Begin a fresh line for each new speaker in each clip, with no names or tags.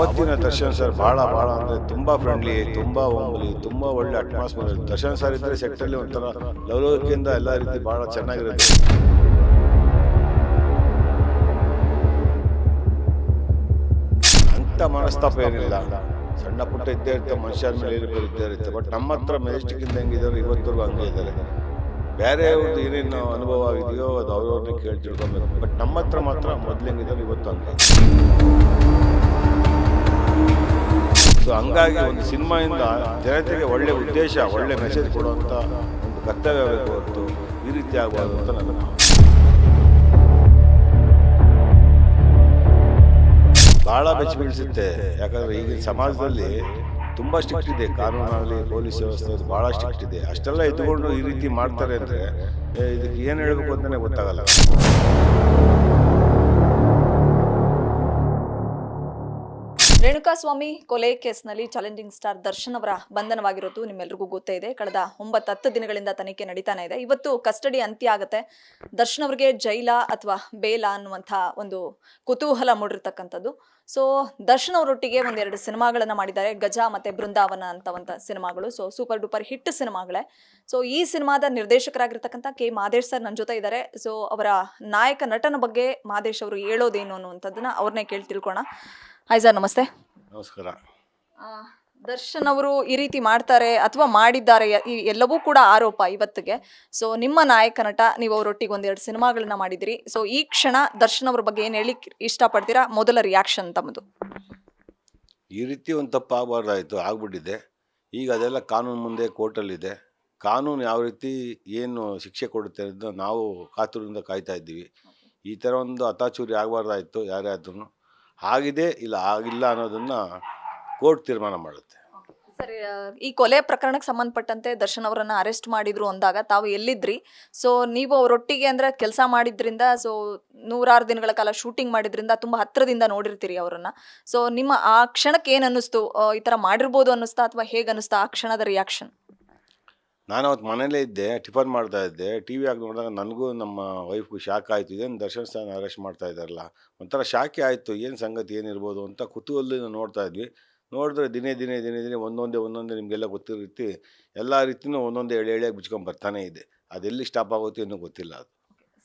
ಅವತ್ತಿನ ದರ್ಶನ್ ಸರ್ ಭಾಳ ಭಾಳ ಅಂದರೆ ತುಂಬ ಫ್ರೆಂಡ್ಲಿ ತುಂಬ ಓಮ್ಲಿ ತುಂಬ ಒಳ್ಳೆ ಅಟ್ಮಾಸ್ಫಿಯರ್ ದರ್ಶನ್ ಸರ್ ಇದ್ದರೆ ಅಲ್ಲಿ ಒಂಥರ ಲವಲವಿಕೆಯಿಂದ ಎಲ್ಲ ರೀತಿ ಭಾಳ ಚೆನ್ನಾಗಿರುತ್ತೆ. ಅಂಥ ಮನಸ್ತಾಪ ಏನಿಲ್ಲ. ಸಣ್ಣ ಪುಟ್ಟ ಇದ್ದೇ ಇರುತ್ತೆ ಮನುಷ್ಯರ ಮೇಲೆ ಏರಿಕೆ ಇದ್ದೇ ಇರುತ್ತೆ. ಬಟ್ ನಮ್ಮ ಹತ್ರ ಮೆಜೆಸ್ಟಿಕ್ಕಿಂದ ಹೆಂಗಿದ್ದಾರೆ ಇವತ್ತರೆಗೂ ಹಂಗೆ ಇದ್ದಾರೆ. ಬೇರೆ ಅವ್ರದ್ದು ಏನೇನು ಅನುಭವ ಆಗಿದೆಯೋ ಅದು ಅವ್ರವ್ರನ್ನ ಕೇಳಿ ತಿಳ್ಕೊಬೇಕು ಬಟ್ ನಮ್ಮ ಹತ್ರ ಮಾತ್ರ ಮೊದ್ಲು ಹೆಂಗಿದ್ದಾರೆ, ಇವತ್ತು ಹಂಗೆ. ಹಂಗಾಗಿ ಒಂದು ಸಿನಿಮಾಯಿಂದ ಜನತೆಗೆ ಒಳ್ಳೆ ಉದ್ದೇಶ, ಒಳ್ಳೆ ಮೆಸೇಜ್ ಕೊಡುವಂಥ ಒಂದು ಕರ್ತವ್ಯ ಬೇಕು ಹೊರತು ಈ ರೀತಿ ಆಗಬಾರ್ದು ಅಂತ ನನ್ನ ಭಾಳ ಬೆಚ್ಚ ಬೀಳಿಸುತ್ತೆ. ಯಾಕಂದ್ರೆ ಈಗಿನ ಸಮಾಜದಲ್ಲಿ ತುಂಬಾ ಸ್ಟ್ರಿಕ್ಟ್ ಇದೆ. ಕಾನೂನಲ್ಲಿ ಪೊಲೀಸ್ ವ್ಯವಸ್ಥೆ ಬಹಳ ಸ್ಟ್ರಿಕ್ಟ್ ಇದೆ. ಅಷ್ಟೆಲ್ಲ ಇದ್ದುಕೊಂಡು ಈ ರೀತಿ ಮಾಡ್ತಾರೆ ಅಂದ್ರೆ ಇದಕ್ಕೆ ಏನು ಹೇಳಬೇಕು ಅಂತಾನೆ ಗೊತ್ತಾಗಲ್ಲ.
ರೇಣುಕಾಸ್ವಾಮಿ ಕೊಲೆ ಕೇಸ್ನಲ್ಲಿ ಚಾಲೆಂಜಿಂಗ್ ಸ್ಟಾರ್ ದರ್ಶನ್ ಅವರ ಬಂಧನವಾಗಿರೋದು ನಿಮ್ಮೆಲ್ರಿಗೂ ಗೊತ್ತೇ ಇದೆ. ಕಳೆದ ಒಂಬತ್ತು ಹತ್ತು ದಿನಗಳಿಂದ ತನಿಖೆ ನಡೀತಾನೆ ಇದೆ. ಇವತ್ತು ಕಸ್ಟಡಿ ಅಂತ್ಯ ಆಗುತ್ತೆ. ದರ್ಶನ್ ಅವರಿಗೆ ಜೈಲ ಅಥವಾ ಬೇಲ ಅನ್ನುವಂಥ ಒಂದು ಕುತೂಹಲ ಮೂಡಿರ್ತಕ್ಕಂಥದ್ದು. ಸೊ, ದರ್ಶನ್ ಅವರೊಟ್ಟಿಗೆ ಒಂದೆರಡು ಸಿನಿಮಾಗಳನ್ನ ಮಾಡಿದ್ದಾರೆ. ಗಜ ಮತ್ತೆ ಬೃಂದಾವನ ಅಂತವಂತ ಸಿನಿಮಾಗಳು. ಸೊ, ಸೂಪರ್ ಡೂಪರ್ ಹಿಟ್ ಸಿನಿಮಾಗಳೇ. ಸೊ, ಈ ಸಿನಿಮಾದ ನಿರ್ದೇಶಕರಾಗಿರ್ತಕ್ಕಂಥ ಕೆ ಮಾದೇಶ್ ಸರ್ ನನ್ನ ಜೊತೆ ಇದ್ದಾರೆ. ಸೊ, ಅವರ ನಾಯಕ ನಟನ ಬಗ್ಗೆ ಮಾದೇಶ್ ಅವರು ಹೇಳೋದೇನು ಅನ್ನುವಂಥದ್ದನ್ನ ಅವ್ರನ್ನೇ ಕೇಳಿ ತಿಳ್ಕೋಣ ಹಾಯ್ ಸರ್ ನಮಸ್ತೆ.
ನಮಸ್ಕಾರ.
ಆ, ದರ್ಶನ್ ಅವರು ಈ ರೀತಿ ಮಾಡ್ತಾರೆ ಅಥವಾ ಮಾಡಿದ್ದಾರೆ ಯ- ಈ ಎಲ್ಲವೂ ಕೂಡ ಆರೋಪ ಇವತ್ತಿಗೆ. ಸೊ ನಿಮ್ಮ ನಾಯಕ ನಟ ನೀವು ಅವರೊಟ್ಟಿಗೆ ಒಂದೆರಡು ಸಿನಿಮಾಗಳನ್ನ ಮಾಡಿದಿರಿ. ಸೊ ಈ ಕ್ಷಣ ದರ್ಶನ್ ಅವ್ರ ಬಗ್ಗೆ ಏನು ಹೇಳಿ ಇಷ್ಟಪಡ್ತೀರಾ? ಮೊದಲ ರಿಯಾಕ್ಷನ್ ತಮ್ಮದು
ಈ ರೀತಿ ಒಂದು ತಪ್ಪು ಆಗಬಾರ್ದಾಯಿತು ಆಗ್ಬಿಟ್ಟಿದೆ. ಈಗ ಅದೆಲ್ಲ ಕಾನೂನು ಮುಂದೆ ಕೋರ್ಟಲ್ಲಿದೆ. ಕಾನೂನು ಯಾವ ರೀತಿ ಏನು ಶಿಕ್ಷೆ ಕೊಡುತ್ತೆ ಅಂತ ನಾವು ಕಾತುರದಿಂದ ಕಾಯ್ತಾ ಇದ್ದೀವಿ. ಈ ಥರ ಒಂದು ಅತಾಚೂರಿ ಆಗಬಾರ್ದಾಯಿತು ಯಾರೇ ಆದ್ರೂ ಆಗಿದೆ ಇಲ್ಲ ಆಗಿಲ್ಲ ಅನ್ನೋದನ್ನು ಕೋರ್ಟ್ ತೀರ್ಮಾನ ಮಾಡುತ್ತೆ.
ಸರಿ ಈ ಕೊಲೆ ಪ್ರಕರಣಕ್ಕೆ ಸಂಬಂಧಪಟ್ಟಂತೆ ದರ್ಶನ್ ಅವರನ್ನ ಅರೆಸ್ಟ್ ಮಾಡಿದ್ರು ಅಂದಾಗ ತಾವು ಎಲ್ಲಿದ್ರಿ? ಸೊ ನೀವು ಅವರೊಟ್ಟಿಗೆ ಅಂದ್ರೆ ಕೆಲಸ ಮಾಡಿದ್ರಿಂದ ಸೊ ನೂರಾರು ದಿನಗಳ ಕಾಲ ಶೂಟಿಂಗ್ ಮಾಡಿದ್ರಿಂದ, ತುಂಬಾ ಹತ್ತಿರದಿಂದ ನೋಡಿರ್ತೀರಿ ಅವರನ್ನ. ಸೊ ನಿಮ್ಮ ಆ ಕ್ಷಣಕ್ಕೆ ಏನ್ ಅನ್ನಿಸ್ತು? ಈ ತರ ಮಾಡಿರ್ಬೋದು ಅನ್ನಿಸ್ತಾ ಅಥವಾ ಹೇಗೆ ಅನ್ನಿಸ್ತಾ ಆ ಕ್ಷಣದ ರಿಯಾಕ್ಷನ್
ನಾನು ಅವತ್ತು ಮನೇಲೇ ಇದ್ದೆ, ಟಿಫನ್ ಮಾಡ್ತಾ ಇದ್ದೆ. ಟಿ ವಿ ಆಗಿ ನೋಡಿದಾಗ ನನಗೂ ನಮ್ಮ ವೈಫ್ಗೂ ಶಾಕ್ ಆಯಿತು. ಇದೇನು ದರ್ಶನ್ ಸ್ಥಾನ ಅರೆಸ್ಟ್ ಮಾಡ್ತಾ ಇದ್ದಾರಲ್ಲ? ಒಂಥರ ಶಾಕಿ ಆಯಿತು. ಏನು ಸಂಗತಿ ಏನಿರ್ಬೋದು ಅಂತ ಕುತೂಹಲದಿಂದ ನೋಡ್ತಾ ಇದ್ವಿ. ನೋಡಿದ್ರೆ ದಿನೇ ದಿನೇ ದಿನೇ ದಿನೇ ಒಂದೊಂದೇ ಒಂದೊಂದೇ ನಿಮಗೆಲ್ಲ ಗೊತ್ತಿರೋ ರೀತಿ ಎಲ್ಲ ರೀತಿಯೂ ಒಂದೊಂದೇ ಎಳೆ, ಎಳೆಯಾಗಿ ಬಿಚ್ಕೊಂಡು ಬರ್ತಾನೆ ಇದೆ. ಅದೆಲ್ಲಿ ಸ್ಟಾಪ್ ಆಗುತ್ತೆ ಇನ್ನೂ ಗೊತ್ತಿಲ್ಲ ಅದು.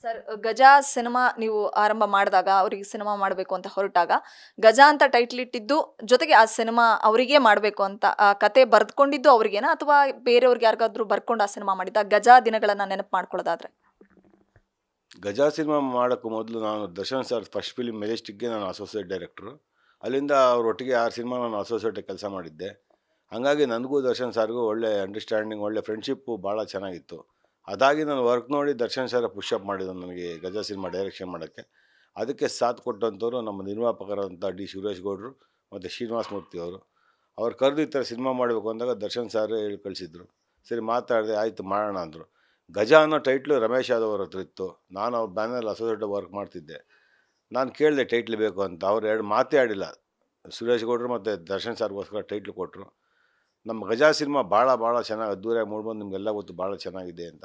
ಸರ್, ಗಜಾ ಸಿನಿಮಾ ನೀವು ಆರಂಭ ಮಾಡಿದಾಗ, ಅವರಿಗೆ ಸಿನಿಮಾ ಮಾಡಬೇಕು ಅಂತ ಹೊರಟಾಗ, ಗಜಾ ಅಂತ ಟೈಟ್ಲ್ ಇಟ್ಟಿದ್ದು ಜೊತೆಗೆ ಆ ಸಿನಿಮಾ ಅವರಿಗೆ ಮಾಡಬೇಕು ಅಂತ, ಆ ಕತೆ ಬರೆದ್ಕೊಂಡಿದ್ದು ಅವ್ರಿಗೇನಾ? ಅಥವಾ ಬೇರೆಯವ್ರಿಗೆ ಯಾರಿಗಾದ್ರೂ ಬರ್ಕೊಂಡು ಆ ಸಿನಿಮಾ ಮಾಡಿದ್ದ? ಗಜಾ ದಿನಗಳನ್ನ ನೆನಪು ಮಾಡ್ಕೊಳ್ಳೋದಾದ್ರೆ.
ಗಜಾ ಸಿನಿಮಾ ಮಾಡೋಕ್ಕೂ ಮೊದಲು ನಾನು ದರ್ಶನ್ ಸರ್ ಫಸ್ಟ್ ಫಿಲಿಮ್ ಮೆಜೆಸ್ಟಿಕ್ಗೆ ನಾನು ಅಸೋಸಿಯೇಟ್ ಡೈರೆಕ್ಟ್ರು ಅಲ್ಲಿಂದ ಅವರೊಟ್ಟಿಗೆ ಆರು ಸಿನಿಮಾ ನಾನು ಅಸೋಸಿಯೇಟ್ ಕೆಲಸ ಮಾಡಿದ್ದೆ. ಹಾಗಾಗಿ ನನಗೂ ದರ್ಶನ್ ಸರ್ಗೂ ಒಳ್ಳೆ ಅಂಡರ್ಸ್ಟ್ಯಾಂಡಿಂಗ್ ಒಳ್ಳೆ ಫ್ರೆಂಡ್ಶಿಪ್ಪು ಭಾಳ ಚೆನ್ನಾಗಿತ್ತು. ಅದಾಗಿ ನಾನು ವರ್ಕ್ ನೋಡಿ ದರ್ಶನ್ ಸರ್ ಪುಷಪ್ ಮಾಡಿದ್ದು ನನಗೆ ಗಜ ಸಿನಿಮಾ ಡೈರೆಕ್ಷನ್ ಮಾಡೋಕ್ಕೆ. ಅದಕ್ಕೆ ಸಾಥ್ ಕೊಟ್ಟಂಥವ್ರು ನಮ್ಮ ನಿರ್ಮಾಪಕರಾದಂಥ ಡಿ ಸುರೇಶ್ ಗೌಡರು ಮತ್ತು ಶ್ರೀನಿವಾಸ ಮೂರ್ತಿ ಅವರು. ಅವ್ರು ಕರೆದು ಈ ಥರ ಸಿನಿಮಾ ಮಾಡಬೇಕು ಅಂದಾಗ ದರ್ಶನ್ ಸರ್ ಹೇಳಿ ಕಳಿಸಿದ್ರು. ಸರಿ ಮಾತಾಡಿದೆ ಆಯಿತು ಮಾಡೋಣ ಅಂದರು. ಗಜ ಅನ್ನೋ ಟೈಟ್ಲು ರಮೇಶ್ ಯಾದವ್ ಅವ್ರ ಹತ್ರ ಇತ್ತು. ನಾನು ಅವ್ರ ಬ್ಯಾನರ್ ಅಸೋಸಿಯೇಟ್ ವರ್ಕ್ ಮಾಡ್ತಿದ್ದೆ. ನಾನು ಕೇಳಿದೆ ಟೈಟ್ಲ್ ಬೇಕು ಅಂತ. ಅವ್ರು ಎರಡು ಮಾತೇ ಆಡಿಲ್ಲ. ಸುರೇಶ್ ಗೌಡ್ರು ಮತ್ತು ದರ್ಶನ್ ಸರ್ಗೋಸ್ಕರ ಟೈಟ್ಲ್ ಕೊಟ್ಟರು ನಮ್ಮ ಗಜಾ ಸಿನಿಮಾ ಭಾಳ ಭಾಳ ಚೆನ್ನಾಗಿ ಅದ್ದೂರಿಯಾಗಿ ಮೂಡ್ಬಂದು ನಿಮಗೆಲ್ಲ ಗೊತ್ತು ಭಾಳ ಚೆನ್ನಾಗಿದೆ ಅಂತ.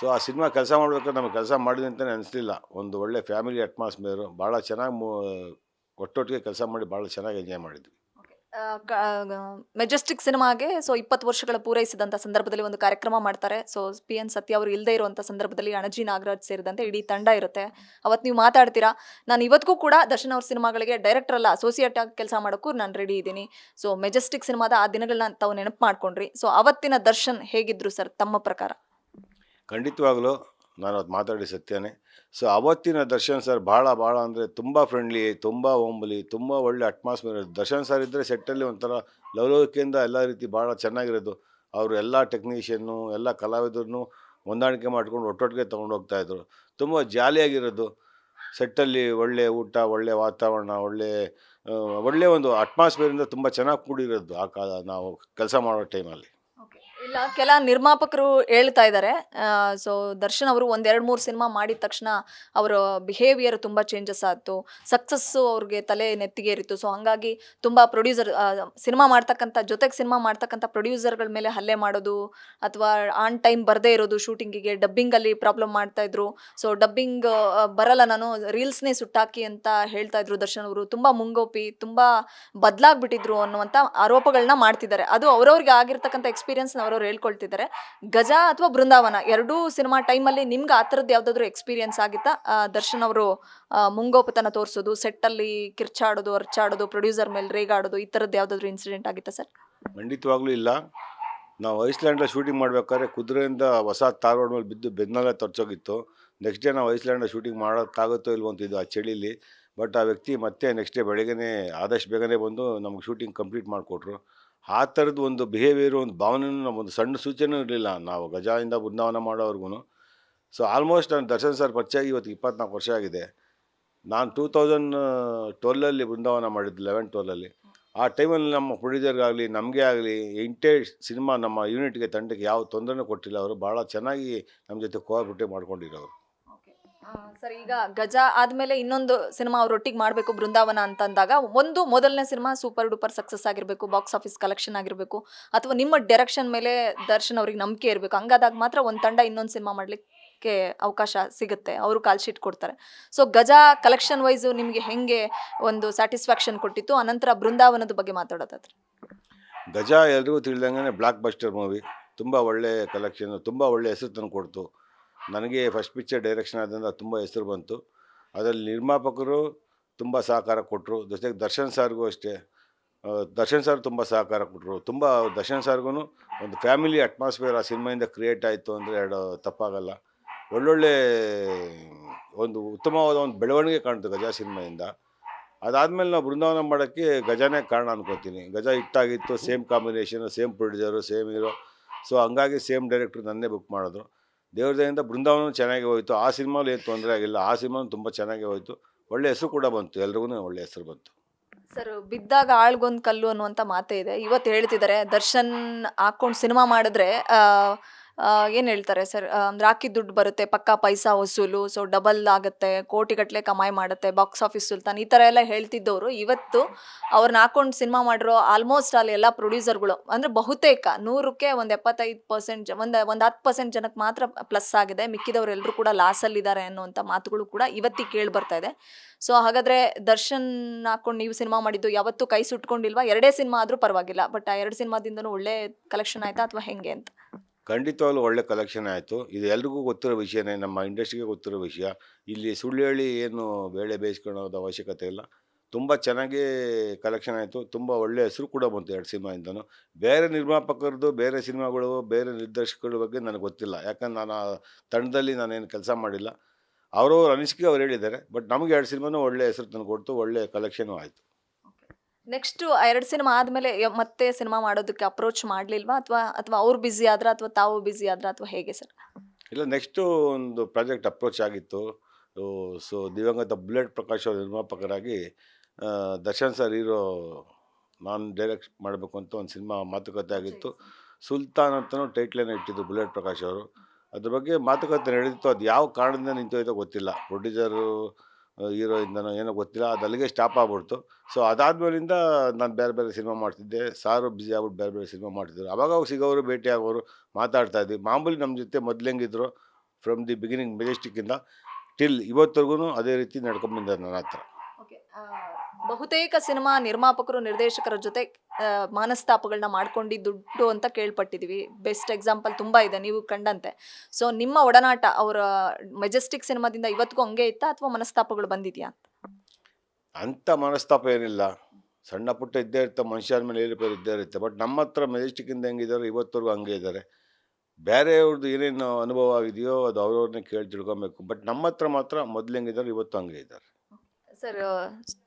ಸೊ, ಆ ಸಿನಿಮಾ ಕೆಲಸ ಮಾಡ್ಬೇಕಾದ್ರೆ ನಮಗೆ ಕೆಲಸ ಮಾಡಿದೆ ಅಂತಲೇ ಅನಿಸ್ಲಿಲ್ಲ. ಒಂದು ಒಳ್ಳೆ ಫ್ಯಾಮಿಲಿ ಅಟ್ಮಾಸ್ಫಿಯರು ಭಾಳ ಚೆನ್ನಾಗಿ ಮೂ ಒಟ್ಟೊಟ್ಟಿಗೆ ಕೆಲಸ ಮಾಡಿ ಭಾಳ ಚೆನ್ನಾಗಿ ಎಂಜಾಯ್ ಮಾಡಿದ್ವಿ.
ಮೆಜೆಸ್ಟಿಕ್ ಸಿನಿಮಾಗೆ ಸೊ ಇಪ್ಪತ್ತು ವರ್ಷಗಳ ಪೂರೈಸಿದಂಥ ಸಂದರ್ಭದಲ್ಲಿ ಒಂದು ಕಾರ್ಯಕ್ರಮ ಮಾಡ್ತಾರೆ. ಸೊ ಪಿ ಎನ್ ಸತ್ಯ ಅವರು ಇಲ್ಲದೆ ಇರುವಂಥ ಸಂದರ್ಭದಲ್ಲಿ ಅಣಜಿ ನಾಗರಾಜ್ ಸೇರಿದಂತೆ ಇಡೀ ತಂಡ ಇರುತ್ತೆ. ಅವತ್ತು ನೀವು ಮಾತಾಡ್ತೀರಾ? ನಾನು ಇವತ್ತಿಗೂ ಕೂಡ ದರ್ಶನ್ ಅವ್ರ ಸಿನಿಮಾಗಳಿಗೆ ಡೈರೆಕ್ಟರ್ ಅಲ್ಲ, ಅಸೋಸಿಯೇಟ್ ಆಗಿ ಕೆಲಸ ಮಾಡೋಕ್ಕೂ ನಾನು ರೆಡಿ ಇದ್ದೀನಿ. ಸೊ ಮೆಜೆಸ್ಟಿಕ್ ಸಿನಿಮಾದ ಆ ದಿನಗಳನ್ನ ತಾವು ನೆನಪು ಮಾಡ್ಕೊಂಡ್ರಿ. ಸೊ ಅವತ್ತಿನ ದರ್ಶನ್ ಹೇಗಿದ್ರು ಸರ್ ತಮ್ಮ ಪ್ರಕಾರ?
ಖಂಡಿತವಾಗಲೂ ನಾನು ಅದು ಮಾತಾಡಿ ಸತ್ಯನೇ. ಸೊ ಅವತ್ತಿನ ದರ್ಶನ್ ಸರ್ ಭಾಳ ಭಾಳ ಅಂದರೆ ತುಂಬ ಫ್ರೆಂಡ್ಲಿ ತುಂಬ ಓಂಬಲಿ ತುಂಬ ಒಳ್ಳೆ ಅಟ್ಮಾಸ್ಫಿಯರ್ ದರ್ಶನ್ ಸರ್ ಇದ್ದರೆ ಸೆಟ್ಟಲ್ಲಿ ಒಂಥರ ಲವಲವಿಕೆಯಿಂದ ಎಲ್ಲ ರೀತಿ ಭಾಳ ಚೆನ್ನಾಗಿರೋದು. ಅವರು ಎಲ್ಲ ಟೆಕ್ನಿಷಿಯನ್ನು ಎಲ್ಲ ಕಲಾವಿದರನ್ನು ಹೊಂದಾಣಿಕೆ ಮಾಡ್ಕೊಂಡು ಒಟ್ಟೊಟ್ಟಿಗೆ ತೊಗೊಂಡು ಹೋಗ್ತಾಯಿದ್ರು ತುಂಬ ಜಾಲಿಯಾಗಿರೋದು. ಸೆಟ್ಟಲ್ಲಿ ಒಳ್ಳೆ ಊಟ, ಒಳ್ಳೆ ವಾತಾವರಣ, ಒಳ್ಳೆ ಒಳ್ಳೆ ಒಂದು ಅಟ್ಮಾಸ್ಫಿಯರಿಂದ ತುಂಬ ಚೆನ್ನಾಗಿ ಕೂಡಿರೋದು ಆ ಕಾಲ ನಾವು ಕೆಲಸ ಮಾಡೋ ಟೈಮಲ್ಲಿ
ಇಲ್ಲ, ಕೆಲ ನಿರ್ಮಾಪಕರು ಹೇಳ್ತಾ ಇದ್ದಾರೆ ಸೊ ದರ್ಶನ್ ಅವರು ಒಂದೆರಡು ಮೂರು ಸಿನಿಮಾ ಮಾಡಿದ ತಕ್ಷಣ ಅವರ ಬಿಹೇವಿಯರ್ ತುಂಬ ಚೇಂಜಸ್ ಆಯಿತು. ಸಕ್ಸಸ್ಸು ಅವ್ರಿಗೆ ತಲೆ ನೆತ್ತಿಗೇರಿತ್ತು. ಸೊ ಹಂಗಾಗಿ ತುಂಬ ಪ್ರೊಡ್ಯೂಸರ್ ಸಿನಿಮಾ ಮಾಡ್ತಕ್ಕಂಥ, ಜೊತೆಗೆ ಸಿನಿಮಾ ಮಾಡ್ತಕ್ಕಂಥ ಪ್ರೊಡ್ಯೂಸರ್ಗಳ ಮೇಲೆ ಹಲ್ಲೆ ಮಾಡೋದು ಅಥವಾ ಆನ್ ಟೈಮ್ ಬರದೇ ಇರೋದು ಶೂಟಿಂಗಿಗೆ ಡಬ್ಬಿಂಗಲ್ಲಿ ಪ್ರಾಬ್ಲಮ್ ಮಾಡ್ತಾ ಇದ್ರು. ಸೊ ಡಬ್ಬಿಂಗ್ ಬರಲ್ಲ, ನಾನು ರೀಲ್ಸ್ನೇ ಸುಟ್ಟಾಕಿ ಅಂತ ಹೇಳ್ತಾ ಇದ್ರು ದರ್ಶನ್ ಅವರು. ತುಂಬ ಮುಂಗೋಪಿ, ತುಂಬ ಬದಲಾಗ್ಬಿಟ್ಟಿದ್ರು ಅನ್ನುವಂಥ ಆರೋಪಗಳನ್ನ ಮಾಡ್ತಿದ್ದಾರೆ. ಅದು ಅವರವ್ರಿಗೆ ಆಗಿರ್ತಕ್ಕಂಥ ಎಕ್ಸ್ಪೀರಿಯನ್ಸ್ ಅವ್ರವ್ರು ಹೇಳ್ಕೊಳ್ತಿದ್ದಾರೆ. ಗಜ ಅಥವಾ ಬೃಂದಾವನ ಎರಡೂ ಸಿನಿಮಾ ಟೈಮಲ್ಲಿ ನಿಮ್ಗೆ ಆ ಥರದ್ದು ಯಾವುದಾದ್ರೂ ಎಕ್ಸ್ಪೀರಿಯನ್ಸ್ ಆಗಿತ್ತಾ? ದರ್ಶನ್ ಅವರು ಮುಂಗೋಪತನ ತೋರಿಸೋದು, ಸೆಟ್ಟಲ್ಲಿ ಕಿರ್ಚಾಡೋದು, ಅರ್ಚಾಡೋದು, ಪ್ರೊಡ್ಯೂಸರ್ ಮೇಲೆ ರೇಗಾಡೋದು, ಈ ಥರದ್ದು ಯಾವುದಾದ್ರೂ ಇನ್ಸಿಡೆಂಟ್ ಆಗಿತ್ತಾ ಸರ್?
ಖಂಡಿತವಾಗ್ಲೂ ಇಲ್ಲ. ನಾವು ಐಸ್ಲ್ಯಾಂಡಲ್ಲಿ ಶೂಟಿಂಗ್ ಮಾಡಬೇಕಾದ್ರೆ ಕುದುರೆಯಿಂದ ಹೊಸ ತಾರ್ವಾಡ ಮೇಲೆ ಬಿದ್ದು ಬೆನ್ನಲ್ಲೇ ತರ್ಚೋಗಿತ್ತು. ನೆಕ್ಸ್ಟ್ ಡೇ ನಾವು ಐಸ್ಲ್ಯಾಂಡಲ್ಲಿ ಶೂಟಿಂಗ್ ಮಾಡೋಕ್ಕಾಗುತ್ತೋ ಇಲ್ವೋ ಅಂತಿದ್ದು ಆ ಚಳಿಲಿ. ಬಟ್ ಆ ವ್ಯಕ್ತಿ ಮತ್ತೆ ನೆಕ್ಸ್ಟ್ ಡೇ ಬೆಳಗ್ಗೆನೇ ಆದಷ್ಟು ಬೇಗನೆ ಬಂದು ನಮ್ಗೆ ಶೂಟಿಂಗ್ ಕಂಪ್ಲೀಟ್ ಮಾಡಿಕೊಟ್ರು. ಆ ಥರದ್ದು ಒಂದು ಬಿಹೇವಿಯರು ಒಂದು ಭಾವನೆ ನಮ್ಮೊಂದು ಸಣ್ಣ ಸೂಚನೆ ಇರಲಿಲ್ಲ. ನಾವು ಗಜಾಯಿಂದ ಬೃಂದಾವನ ಮಾಡೋವ್ರಿಗೂ ಸೊ ಆಲ್ಮೋಸ್ಟ್ ನಾನು ದರ್ಶನ್ ಸರ್ ಪರಿಚಯ ಇವತ್ತು ಇಪ್ಪತ್ನಾಲ್ಕು ವರ್ಷ ಆಗಿದೆ. ನಾನು ಟೂ ತೌಸಂಡ್ ಟ್ವೆಲ್ಲಲ್ಲಿ ಬೃಂದಾವನ ಮಾಡಿದ್ದು ಲೆವೆನ್ ಟ್ವೆಲ್ಲಲ್ಲಿ ಆ ಟೈಮಲ್ಲಿ ನಮ್ಮ ಪ್ರೊಡ್ಯೂಸರ್ಗಾಗಲಿ ನಮಗೆ ಆಗಲಿ ಇಂಟೇ ಸಿನಿಮಾ ನಮ್ಮ ಯೂನಿಟ್ಗೆ ತಂಡಕ್ಕೆ ಯಾವ ತೊಂದರೆನೂ ಕೊಟ್ಟಿಲ್ಲ. ಅವರು ಭಾಳ ಚೆನ್ನಾಗಿ ನಮ್ಮ ಜೊತೆ ಕೋಆಪರೇಟಿವ್ ಮಾಡ್ಕೊಂಡಿರೋರು.
ಸರ್, ಈಗ ಗಜ ಆದ್ಮೇಲೆ ಇನ್ನೊಂದು ಸಿನಿಮಾ ಅವ್ರೊಟ್ಟಿಗೆ ಮಾಡಬೇಕು ಬೃಂದಾವನ ಅಂತಂದಾಗ, ಒಂದು ಮೊದಲನೇ ಸಿನಿಮಾ ಸೂಪರ್ ಡೂಪರ್ ಸಕ್ಸಸ್ ಆಗಿರಬೇಕು, ಬಾಕ್ಸ್ ಆಫೀಸ್ ಕಲೆಕ್ಷನ್ ಆಗಿರಬೇಕು, ಅಥವಾ ನಿಮ್ಮ ಡೈರೆಕ್ಷನ್ ಮೇಲೆ ದರ್ಶನ್ ಅವ್ರಿಗೆ ನಂಬಿಕೆ ಇರಬೇಕು, ಹಂಗಾದಾಗ ಮಾತ್ರ ಒಂದು ತಂಡ ಇನ್ನೊಂದು ಸಿನಿಮಾ ಮಾಡಲಿಕ್ಕೆ ಅವಕಾಶ ಸಿಗುತ್ತೆ, ಅವರು ಕಾಲ್ ಶೀಟ್ ಕೊಡ್ತಾರೆ. ಸೊ ಗಜ ಕಲೆಕ್ಷನ್ ವೈಸು ನಿಮಗೆ ಹೆಂಗೆ ಒಂದು ಸ್ಯಾಟಿಸ್ಫ್ಯಾಕ್ಷನ್ ಕೊಟ್ಟಿತ್ತು, ಅನಂತರ ಬೃಂದಾವನದ ಬಗ್ಗೆ ಮಾತಾಡೋದಾದ್ರೆ?
ಗಜ ಎಲ್ರಿಗೂ ತಿಳಿದಂಗೆ ಬ್ಲಾಕ್ ಬಸ್ಟರ್ ಮೂವಿ ತುಂಬ ಒಳ್ಳೆಯ ಕಲೆಕ್ಷನ್ ತುಂಬ ಒಳ್ಳೆಯ ಹೆಸರು ತಂದು ಕೊಡ್ತು. ನನಗೆ ಫಸ್ಟ್ ಪಿಕ್ಚರ್ ಡೈರೆಕ್ಷನ್ ಆದ್ದರಿಂದ ತುಂಬ ಹೆಸರು ಬಂತು. ಅದರಲ್ಲಿ ನಿರ್ಮಾಪಕರು ತುಂಬ ಸಹಕಾರ ಕೊಟ್ಟರು ಜೊತೆಗೆ ದರ್ಶನ್ ಸಾರ್ಗೂ ಅಷ್ಟೇ. ದರ್ಶನ್ ಸಾರ್ ತುಂಬ ಸಹಕಾರ ಕೊಟ್ಟರು ತುಂಬ ದರ್ಶನ್ ಸಾರ್ಗೂ ಒಂದು ಫ್ಯಾಮಿಲಿ ಅಟ್ಮಾಸ್ಫಿಯರ್ ಆ ಸಿನಿಮಾಯಿಂದ ಕ್ರಿಯೇಟ್ ಆಯಿತು ಅಂದರೆ ಎರಡು ತಪ್ಪಾಗಲ್ಲ. ಒಳ್ಳೊಳ್ಳೆ, ಒಂದು ಉತ್ತಮವಾದ ಒಂದು ಬೆಳವಣಿಗೆ ಕಾಣ್ತು ಗಜ ಸಿನಿಮಾಯಿಂದ. ಅದಾದಮೇಲೆ ನಾವು ಬೃಂದಾವನ ಮಾಡೋಕ್ಕೆ ಗಜನೇ ಕಾರಣ ಅನ್ಕೋತೀನಿ. Gaja ಹಿಟ್ಟಾಗಿತ್ತು same combination same producer same hero so ಹಂಗಾಗಿ ಸೇಮ್ ಡೈರೆಕ್ಟ್ರು ನನ್ನೇ ಬುಕ್ ಮಾಡಿದ್ರು. ದೇವ್ರ ದಯೆಯಿಂದ ಬೃಂದಾವನ ಚೆನ್ನಾಗಿ ಹೋಯಿತು. ಆ ಸಿನಿಮಾಲು ಏನು ತೊಂದರೆ ಆಗಿಲ್ಲ. ಆ ಸಿನಿಮಾನು ತುಂಬ ಚೆನ್ನಾಗಿ ಹೋಯಿತು. ಒಳ್ಳೆ ಹೆಸರು ಕೂಡ ಬಂತು. ಎಲ್ರಿಗೂ ಒಳ್ಳೆ ಹೆಸರು ಬಂತು.
ಸರ್, ಬಿದ್ದಾಗ ಆಳ್ಗೊಂದು ಕಲ್ಲು ಅನ್ನುವಂಥ ಮಾತೇ ಇದೆ. ಇವತ್ತು ಹೇಳ್ತಿದ್ದಾರೆ, ದರ್ಶನ್ ಹಾಕೊಂಡು ಸಿನಿಮಾ ಮಾಡಿದ್ರೆ ಏನು ಹೇಳ್ತಾರೆ ಸರ್? ಅಂದ್ರೆ ಹಾಕಿದ ದುಡ್ಡು ಬರುತ್ತೆ, ಪಕ್ಕಾ ಪೈಸಾ ವಸೂಲು ಸೊ ಡಬಲ್ ಆಗುತ್ತೆ ಕೋಟಿಗಟ್ಟಲೆ ಕಮಾಯಿ ಮಾಡುತ್ತೆ ಬಾಕ್ಸ್ ಆಫೀಸ್ ಸುಲ್ತಾನ್, ಈ ಥರ ಎಲ್ಲ ಹೇಳ್ತಿದ್ದವರು. ಇವತ್ತು ಅವ್ರನ್ನ ಹಾಕೊಂಡು ಸಿನಿಮಾ ಮಾಡಿರೋ ಆಲ್ಮೋಸ್ಟ್ ಅಲ್ಲಿ ಎಲ್ಲ ಪ್ರೊಡ್ಯೂಸರ್ಗಳು ಅಂದರೆ ಬಹುತೇಕ ನೂರಕ್ಕೆ ಒಂದು ಎಪ್ಪತ್ತೈದು ಪರ್ಸೆಂಟ್ ಒಂದು ಒಂದು ಹತ್ತು ಪರ್ಸೆಂಟ್ ಜನಕ್ಕೆ ಮಾತ್ರ ಪ್ಲಸ್ ಆಗಿದೆ. ಮಿಕ್ಕಿದವರೆಲ್ಲರೂ ಕೂಡ ಲಾಸಲ್ಲಿದ್ದಾರೆ ಅನ್ನುವಂಥ ಮಾತುಗಳು ಕೂಡ ಇವತ್ತಿಗೆ ಕೇಳಿ ಬರ್ತಾ ಇದೆ. ಸೊ ಹಾಗಾದ್ರೆ ದರ್ಶನ್ ಹಾಕೊಂಡು ನೀವು ಸಿನಿಮಾ ಮಾಡಿದ್ದು ಯಾವತ್ತೂ ಕೈ ಸುಟ್ಕೊಂಡಿಲ್ವಾ? ಎರಡೇ ಸಿನಿಮಾ ಆದರೂ ಪರವಾಗಿಲ್ಲ ಬಟ್ ಆ ಎರಡು ಸಿನಿಮಾದಿಂದನೂ ಒಳ್ಳೆ ಕಲೆಕ್ಷನ್ ಆಯ್ತಾ ಅಥವಾ ಹೆಂಗೆ ಅಂತ?
ಖಂಡಿತವಾಗ್ಲೂ ಒಳ್ಳೆ ಕಲೆಕ್ಷನ್ ಆಯಿತು. ಇದು ಎಲ್ರಿಗೂ ಗೊತ್ತಿರೋ ವಿಷಯನೇ, ನಮ್ಮ ಇಂಡಸ್ಟ್ರಿಗೆ ಗೊತ್ತಿರೋ ವಿಷಯ. ಇಲ್ಲಿ ಸುಳ್ಳು ಹೇಳಿ ಏನು ಬೇಳೆ ಬೇಯಿಸ್ಕೊಳ್ಳೋದು ಅವಶ್ಯಕತೆ ಇಲ್ಲ. ತುಂಬ ಚೆನ್ನಾಗಿ ಕಲೆಕ್ಷನ್ ಆಯಿತು. ತುಂಬ ಒಳ್ಳೆ ಹೆಸರು ಕೂಡ ಬಂತು ಎರಡು ಸಿನಿಮಾಯಿಂದನೂ. ಬೇರೆ ನಿರ್ಮಾಪಕರದ್ದು, ಬೇರೆ ಸಿನಿಮಾಗಳು, ಬೇರೆ ನಿರ್ದೇಶಕರ ಬಗ್ಗೆ ನನಗೆ ಗೊತ್ತಿಲ್ಲ. ಯಾಕಂದ್ರೆ ನಾನು ಆ ತಂಡದಲ್ಲಿ ನಾನೇನು ಕೆಲಸ ಮಾಡಿಲ್ಲ. ಅವರವ್ರ ಅನಿಸಿಕೆ ಅವ್ರು ಹೇಳಿದ್ದಾರೆ. ಬಟ್ ನಮಗೆ ಎರಡು ಸಿನಿಮಾನೂ ಒಳ್ಳೆ ಹೆಸರು ತಂದು ಕೊಡ್ತು. ಒಳ್ಳೆ ಕಲೆಕ್ಷನು ಆಯಿತು.
ನೆಕ್ಸ್ಟ್ ಎರಡು ಸಿನಿಮಾ ಆದಮೇಲೆ ಮತ್ತೆ ಸಿನಿಮಾ ಮಾಡೋದಕ್ಕೆ ಅಪ್ರೋಚ್ ಮಾಡಲಿಲ್ವಾ? ಅಥವಾ ಅಥವಾ ಅವ್ರು ಬ್ಯುಸಿ ಆದ್ರ ಅಥವಾ ತಾವು ಬ್ಯುಸಿ ಆದ್ರ ಅಥವಾ ಹೇಗೆ ಸರ್?
ಇಲ್ಲ ನೆಕ್ಸ್ಟು ಒಂದು ಪ್ರಾಜೆಕ್ಟ್ ಅಪ್ರೋಚ್ ಆಗಿತ್ತು. ಸೊ ದಿವಂಗತ ಬುಲೆಟ್ ಪ್ರಕಾಶ್ ಅವರ ನಿರ್ಮಾಪಕರಾಗಿ ದರ್ಶನ್ ಸರ್ ಇರೋ ನಾನು ಡೈರೆಕ್ಟ್ ಮಾಡಬೇಕು ಅಂತ ಒಂದು ಸಿನಿಮಾ ಮಾತುಕತೆ ಆಗಿತ್ತು. ಸುಲ್ತಾನ್ ಅಂತಲೂ ಟೈಟ್ಲನ್ನು ಇಟ್ಟಿದ್ದು ಬುಲೆಟ್ ಪ್ರಕಾಶ್ ಅವರು. ಅದ್ರ ಬಗ್ಗೆ ಮಾತುಕತೆ ನಡೆದಿತ್ತು ಅದು ಯಾವ ಕಾರಣದಿಂದ ನಿಂತೋಯ್ತೋ ಗೊತ್ತಿಲ್ಲ. ಪ್ರೊಡ್ಯೂಸರು ಹೀರೋಯಿಂದನೋ ಏನೋ ಗೊತ್ತಿಲ್ಲ ಅದು ಅಲ್ಲಿಗೆ ಸ್ಟಾಪ್ ಆಗ್ಬಿಡ್ತು. ಸೊ ಅದಾದ್ಮೇಲಿಂದ ನಾನು ಬೇರೆ ಬೇರೆ ಸಿನಿಮಾ ಮಾಡ್ತಿದ್ದೆ. ಸಾರು ಬ್ಯುಸಿ ಆಗ್ಬಿಟ್ಟು ಬೇರೆ ಬೇರೆ ಸಿನಿಮಾ ಮಾಡ್ತಿದ್ರು. ಅವಾಗ ಅವ್ರು ಸಿಗೋರು ಭೇಟಿ ಆಗೋರು ಮಾತಾಡ್ತಾ ಇದ್ವಿ. ಮಾಮೂಲಿ ನಮ್ಮ ಜೊತೆ ಮೊದ್ಲು ಹೆಂಗಿದ್ರು ಫ್ರಮ್ ದಿ ಬಿಗಿನಿಂಗ್ ಮೆಜೆಸ್ಟಿಕ್ಕಿಂದ ಟಿಲ್ ಇವತ್ತರೆಗೂ ಅದೇ ರೀತಿ ನಡ್ಕೊಂಬಂದಿದ್ದಾರೆ ನನ್ನ ಹತ್ರ.
ಬಹುತೇಕ ಸಿನಿಮಾ ನಿರ್ಮಾಪಕರು, ನಿರ್ದೇಶಕರ ಜೊತೆ ಮನಸ್ತಾಪಗಳನ್ನ ಮಾಡ್ಕೊಂಡು ದುಡ್ಡು ಅಂತ ಕೇಳ್ಪಟ್ಟಿದ್ದೀವಿ ಬೆಸ್ಟ್ ಎಕ್ಸಾಂಪಲ್ ತುಂಬಾ ಇದೆ, ನೀವು ಕಂಡಂತೆ. ಸೊ ನಿಮ್ಮ ಒಡನಾಟ ಅವರ ಮೆಜೆಸ್ಟಿಕ್ ಸಿನಿಮಾದಿಂದ ಇವತ್ತಿಗೂ ಹಂಗೆ ಇತ್ತಾ ಅಥವಾ ಮನಸ್ತಾಪಗಳು ಬಂದಿದೆಯಾ ಅಂತ?
ಮನಸ್ತಾಪ ಏನಿಲ್ಲ. ಸಣ್ಣ ಪುಟ್ಟ ಇದ್ದೇ ಇರುತ್ತೆ ಮನುಷ್ಯರ ಮೇಲೆ ಏರುಪೇರು ಇದ್ದೇ ಇರುತ್ತೆ. ಬಟ್ ನಮ್ಮ ಹತ್ರ ಮೆಜೆಸ್ಟಿಕ್ಕಿಂದ ಹೆಂಗಿದ್ದಾರೆ ಇವತ್ತರೆಗೂ ಹಂಗೆ ಇದ್ದಾರೆ. ಬೇರೆಯವ್ರದ್ದು ಏನೇನು ಅನುಭವ ಆಗಿದೆಯೋ ಅದು ಅವ್ರವ್ರನ್ನೇ ಕೇಳಿ ತಿಳ್ಕೊಬೇಕು. ಬಟ್ ನಮ್ಮ ಹತ್ರ ಮಾತ್ರ ಮೊದಲು ಹೆಂಗಿದ್ದಾರೆ, ಇವತ್ತು ಹಂಗೆ ಇದ್ದಾರೆ.
ಸರ್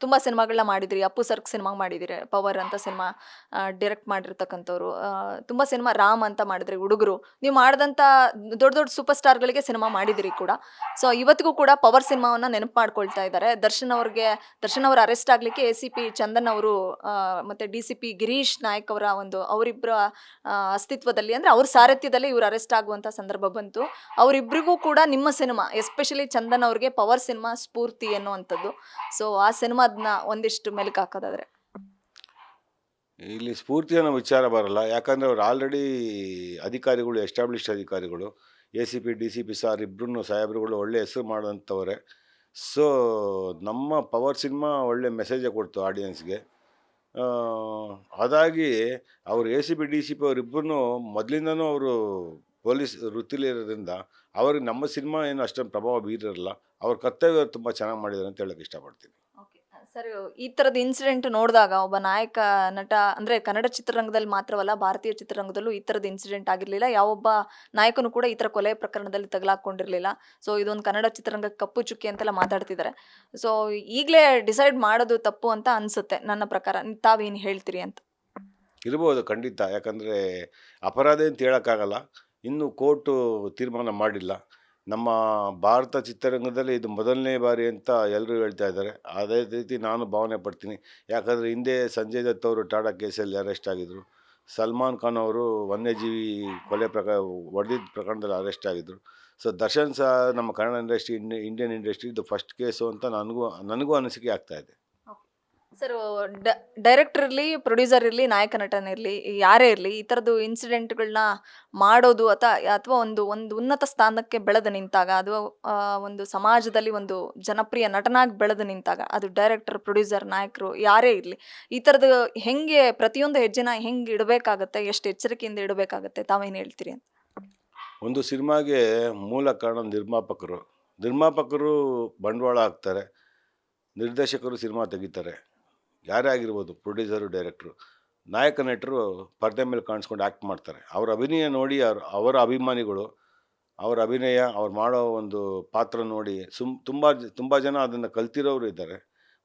ತುಂಬ ಸಿನಿಮಾಗಳನ್ನ ಮಾಡಿದ್ರಿ. ಅಪ್ಪು ಸರ್ಕ್ ಸಿನಿಮಾ ಮಾಡಿದಿರಿ, ಪವರ್ ಅಂತ ಸಿನಿಮಾ ಡೈರೆಕ್ಟ್ ಮಾಡಿರ್ತಕ್ಕಂಥವ್ರು. ತುಂಬ ಸಿನಿಮಾ ರಾಮ್ ಅಂತ ಮಾಡಿದ್ರಿ, ಹುಡುಗರು. ನೀವು ಮಾಡಿದಂಥ ದೊಡ್ಡ ದೊಡ್ಡ ಸೂಪರ್ ಸ್ಟಾರ್ಗಳಿಗೆ ಸಿನಿಮಾ ಮಾಡಿದಿರಿ ಕೂಡ. ಸೊ ಇವತ್ತಿಗೂ ಕೂಡ ಪವರ್ ಸಿನಿಮಾವನ್ನ ನೆನಪು ಮಾಡ್ಕೊಳ್ತಾ ಇದ್ದಾರೆ ದರ್ಶನ್ ಅವ್ರಿಗೆ, ದರ್ಶನ್ ಅವರು ಅರೆಸ್ಟ್ ಆಗಲಿಕ್ಕೆ ಎ ಸಿ ಪಿ ಚಂದನ್ ಅವರು ಮತ್ತೆ D C P Girish Nayak ಅವರ ಒಂದು ಅವರಿಬ್ಬರ ಅಸ್ತಿತ್ವದಲ್ಲಿ ಅಂದರೆ ಅವ್ರ ಸಾರಥ್ಯದಲ್ಲಿ ಇವ್ರು ಅರೆಸ್ಟ್ ಆಗುವಂಥ ಸಂದರ್ಭ ಬಂತು. ಅವರಿಬ್ಬರಿಗೂ ಕೂಡ ನಿಮ್ಮ ಸಿನಿಮಾ ಎಸ್ಪೆಷಲಿ ಚಂದನ್ ಅವ್ರಿಗೆ ಪವರ್ ಸಿನಿಮಾ ಸ್ಫೂರ್ತಿ ಎನ್ನುವಂಥದ್ದು. ಸೊ ಆ ಸಿನಿಮಾದನ್ನ ಒಂದಿಷ್ಟು ಮೆಲುಕು ಹಾಕೋದಾದ್ರೆ.
ಇಲ್ಲಿ ಸ್ಫೂರ್ತಿ ಅನ್ನೋ ವಿಚಾರ ಬರಲ್ಲ. ಯಾಕಂದರೆ ಅವ್ರು ಆಲ್ರೆಡಿ ಅಧಿಕಾರಿಗಳು ಎಸ್ಟಾಬ್ಲಿಷ್ಡ್ ಅಧಿಕಾರಿಗಳು A C P D C P sir ಇಬ್ಬರೂ ಸಾಹೇಬ್ರುಗಳು ಒಳ್ಳೆ ಹೆಸರು ಮಾಡೋಂಥವ್ರೆ ಸೊ ನಮ್ಮ ಪವರ್ ಸಿನಿಮಾ ಒಳ್ಳೆ ಮೆಸೇಜೇ ಕೊಡ್ತು ಆಡಿಯನ್ಸ್ಗೆ ಅದಾಗಿ ಅವರು A C P D C P ಅವರಿಬ್ಬರೂ ಮೊದಲಿಂದನೂ ಅವರು ಪೊಲೀಸ್ ವೃತ್ತಿಲಿ ಇರೋದ್ರಿಂದ ಅವ್ರಿಗೆ ನಮ್ಮ ಸಿನಿಮಾ ಏನು ಅಷ್ಟೊಂದು ಪ್ರಭಾವ ಬೀರಿರಲ್ಲ ಅವ್ರ ಕರ್ತವ್ಯ ತುಂಬ ಚೆನ್ನಾಗಿ ಮಾಡಿದ್ದಾರೆ ಅಂತ ಹೇಳಕ್ಕೆ ಇಷ್ಟಪಡ್ತೀನಿ.
ಸರ್ ಈ ಥರದ ಇನ್ಸಿಡೆಂಟ್ ನೋಡಿದಾಗ ಒಬ್ಬ ನಾಯಕ ನಟ ಅಂದರೆ ಕನ್ನಡ ಚಿತ್ರರಂಗದಲ್ಲಿ ಮಾತ್ರವಲ್ಲ ಭಾರತೀಯ ಚಿತ್ರರಂಗದಲ್ಲೂ ಈ ಥರದ ಇನ್ಸಿಡೆಂಟ್ ಆಗಿರಲಿಲ್ಲ. ಯಾವೊಬ್ಬ ನಾಯಕನು ಕೂಡ ಈ ಥರ ಕೊಲೆ ಪ್ರಕರಣದಲ್ಲಿ ತಗಲಾಕೊಂಡಿರಲಿಲ್ಲ. ಸೊ ಇದೊಂದು ಕನ್ನಡ ಚಿತ್ರರಂಗ ಕಪ್ಪು ಚುಕ್ಕಿ ಅಂತೆಲ್ಲ ಮಾತಾಡ್ತಿದ್ದಾರೆ ಸೊ ಈಗಲೇ ಡಿಸೈಡ್ ಮಾಡೋದು ತಪ್ಪು ಅಂತ ಅನಿಸುತ್ತೆ ನನ್ನ ಪ್ರಕಾರ. ತಾವೇನು ಹೇಳ್ತೀರಿ ಅಂತ?
ಇರ್ಬೋದು ಖಂಡಿತ. ಯಾಕಂದರೆ ಅಪರಾಧ ಅಂತ ಹೇಳೋಕ್ಕಾಗಲ್ಲ. ಇನ್ನೂ ಕೋರ್ಟು ತೀರ್ಮಾನ ಮಾಡಿಲ್ಲ. ನಮ್ಮ ಭಾರತ ಚಿತ್ರರಂಗದಲ್ಲಿ ಇದು ಮೊದಲನೇ ಬಾರಿ ಅಂತ ಎಲ್ಲರೂ ಹೇಳ್ತಾ ಇದ್ದಾರೆ. ಅದೇ ರೀತಿ ನಾನು ಭಾವನೆ ಪಡ್ತೀನಿ. ಯಾಕಂದರೆ ಹಿಂದೆ ಸಂಜಯ್ ದತ್ ಅವರು ಟಾಟಾ ಕೇಸಲ್ಲಿ ಅರೆಸ್ಟ್ ಆಗಿದ್ದರು ಸಲ್ಮಾನ್ ಖಾನ್ ಅವರು ವನ್ಯಜೀವಿ ಕೊಲೆ ಪ್ರಕ, ಹೊಡೆದಿದ್ದ ಪ್ರಕರಣದಲ್ಲಿ ಅರೆಸ್ಟ್ ಆಗಿದ್ದರು ಸೊ ದರ್ಶನ್ ಸಹ ನಮ್ಮ ಕನ್ನಡ ಇಂಡಸ್ಟ್ರಿ ಇಂಡಿಯನ್ ಇಂಡಸ್ಟ್ರಿ ಇದು ಫಸ್ಟ್ ಕೇಸು ಅಂತ ನನಗೂ ನನಗೂ ಅನಿಸಿಕೆ ಆಗ್ತಾ ಇದೆ.
ಸರ್ ಡೈರೆಕ್ಟರ್ ಇರಲಿ ಪ್ರೊಡ್ಯೂಸರ್ ಇರಲಿ ನಾಯಕ ನಟನ ಇರಲಿ, ಯಾರೇ ಇರಲಿ, ಈ ಥರದ್ದು ಇನ್ಸಿಡೆಂಟ್ಗಳನ್ನ ಮಾಡೋದು ಅಥವಾ ಅಥವಾ ಒಂದು ಒಂದು ಉನ್ನತ ಸ್ಥಾನಕ್ಕೆ ಬೆಳೆದು ನಿಂತಾಗ, ಅದು ಒಂದು ಸಮಾಜದಲ್ಲಿ ಒಂದು ಜನಪ್ರಿಯ ನಟನಾಗಿ ಬೆಳೆದು ನಿಂತಾಗ, ಅದು ಡೈರೆಕ್ಟರ್ ಪ್ರೊಡ್ಯೂಸರ್ ನಾಯಕರು ಯಾರೇ ಇರಲಿ, ಈ ಥರದ್ದು ಹೆಂಗೆ ಪ್ರತಿಯೊಂದು ಹೆಜ್ಜೆನ ಹೆಂಗೆ ಇಡಬೇಕಾಗತ್ತೆ, ಎಷ್ಟು ಎಚ್ಚರಿಕೆಯಿಂದ ಇಡಬೇಕಾಗತ್ತೆ, ತಾವೇನು ಹೇಳ್ತೀರಿ ಅಂತ?
ಒಂದು ಸಿನಿಮಾಗೆ ಮೂಲ ಕಾರಣ ನಿರ್ಮಾಪಕರು. ನಿರ್ಮಾಪಕರು ಬಂಡವಾಳ ಹಾಕ್ತಾರೆ, ನಿರ್ದೇಶಕರು ಸಿನಿಮಾ ತೆಗಿತಾರೆ. ಯಾರೇ ಆಗಿರ್ಬೋದು ಪ್ರೊಡ್ಯೂಸರು ಡೈರೆಕ್ಟ್ರು ನಾಯಕ, ನಟರು ಪರದೆ ಮೇಲೆ ಕಾಣಿಸ್ಕೊಂಡು ಆ್ಯಕ್ಟ್ ಮಾಡ್ತಾರೆ. ಅವ್ರ ಅಭಿನಯ ನೋಡಿ ಅವ್ರ, ಅವರ ಅಭಿಮಾನಿಗಳು, ಅವರ ಅಭಿನಯ, ಅವ್ರು ಮಾಡೋ ಒಂದು ಪಾತ್ರ ನೋಡಿ ಸುಮ್, ತುಂಬ ತುಂಬ ಜನ ಅದನ್ನು ಕಲ್ತಿರೋರು ಇದ್ದಾರೆ.